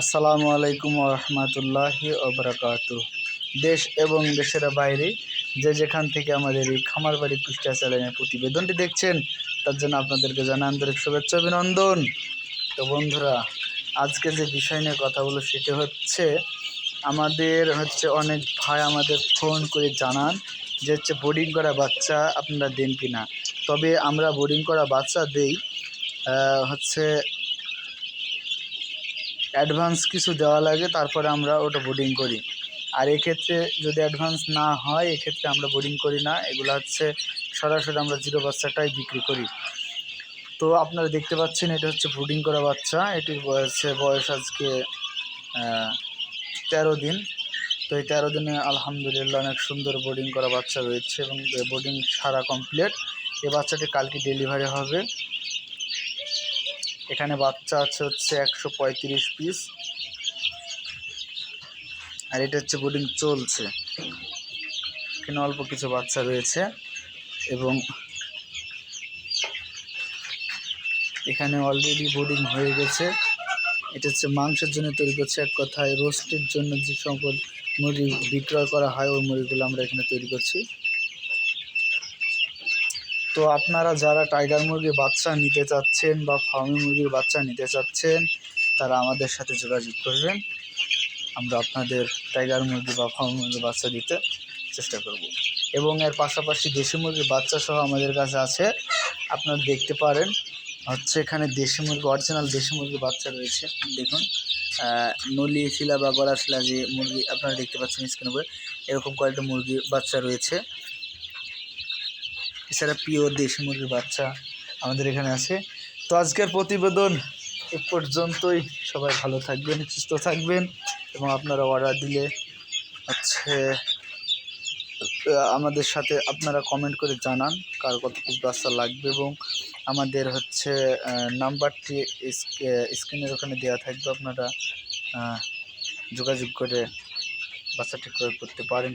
আসসালামু আলাইকুম রহমতুল্লাহি ওবরাকাত দেশ এবং দেশের বাইরে যে যেখান থেকে আমাদের এই খামার বাড়ি পৃষ্ঠা চ্যানেলের প্রতিবেদনটি দেখছেন, তার জন্য আপনাদেরকে জানাই আন্তরিক শুভেচ্ছা, অভিনন্দন। তো বন্ধুরা, আজকে যে বিষয় নিয়ে কথা বলো সেটি হচ্ছে, আমাদের হচ্ছে অনেক ভাই আমাদের ফোন করে জানান যে হচ্ছে বোর্ডিং করা বাচ্চা আপনারা দেন কি না তবে আমরা বোর্ডিং করা বাচ্চা দেই হচ্ছে অ্যাডভান্স কিছু দেওয়া লাগে, তারপরে আমরা ওটা বোর্ডিং করি। আর এক্ষেত্রে যদি অ্যাডভান্স না হয়, এক্ষেত্রে আমরা বোর্ডিং করি না। এগুলো হচ্ছে সরাসরি আমরা জিরো বাচ্চাটাই বিক্রি করি। তো আপনারা দেখতে পাচ্ছেন, এটা হচ্ছে ব্রুডিং করা বাচ্চা। এটির বয়সে, বয়স আজকে তেরো দিন। তো এই তেরো দিনে আলহামদুলিল্লাহ অনেক সুন্দর বোর্ডিং করা বাচ্চা রয়েছে এবং বোর্ডিং সারা কমপ্লিট এই বাচ্চাটি কালকে ডেলিভারি হবে। এখানে বাচ্চা আছে হচ্ছে একশো পঁয়ত্রিশ পিস আর এটা হচ্ছে বোর্ডিং চলছে। এখানে অল্প কিছু বাচ্চা রয়েছে এবং এখানে অলরেডি বোর্ডিং হয়ে গেছে। এটা হচ্ছে মাংসের জন্য তৈরি করছে এক কথায়। রোস্টের জন্য যে সকল মুরগি বিক্রয় করা হয়, ওই মুরগিগুলো আমরা এখানে তৈরি করছি। তো আপনারা যারা টাইগার মুরগির বাচ্চা নিতে চাচ্ছেন বা ফার্মি মুরগির বাচ্চা নিতে চাচ্ছেন, তারা আমাদের সাথে যোগাযোগ করবেন। আমরা আপনাদের টাইগার মুরগি বা ফার্মি মুরগির বাচ্চা দিতে চেষ্টা করব। এবং এর পাশাপাশি দেশি মুরগির বাচ্চা সহ আমাদের কাছে আছে। আপনারা দেখতে পারেন, হচ্ছে এখানে দেশি মুরগি অরিজিনাল দেশি মুরগির বাচ্চা রয়েছে। দেখুন নলি শিলা বা গলা শিলা যে মুরগি আপনারা দেখতে পাচ্ছেন স্ক্রিনে এরকম কয়েকটা মুরগির বাচ্চা রয়েছে। এছাড়া পিওর দেশি মুরগির বাচ্চা আমাদের এখানে আছে। তো আজকের প্রতিবেদন এ পর্যন্তই। সবাই ভালো থাকবেন, সুস্থ থাকবেন এবং আপনারা অর্ডার দিলে হচ্ছে আমাদের সাথে আপনারা কমেন্ট করে জানান কার কত বাচ্চা লাগবে এবং আমাদের হচ্ছে নাম্বারটি স্ক্রিনের ওখানে দেওয়া থাকবে। আপনারা যোগাযোগ করে বাচ্চাটি ক্রয় করতে পারেন।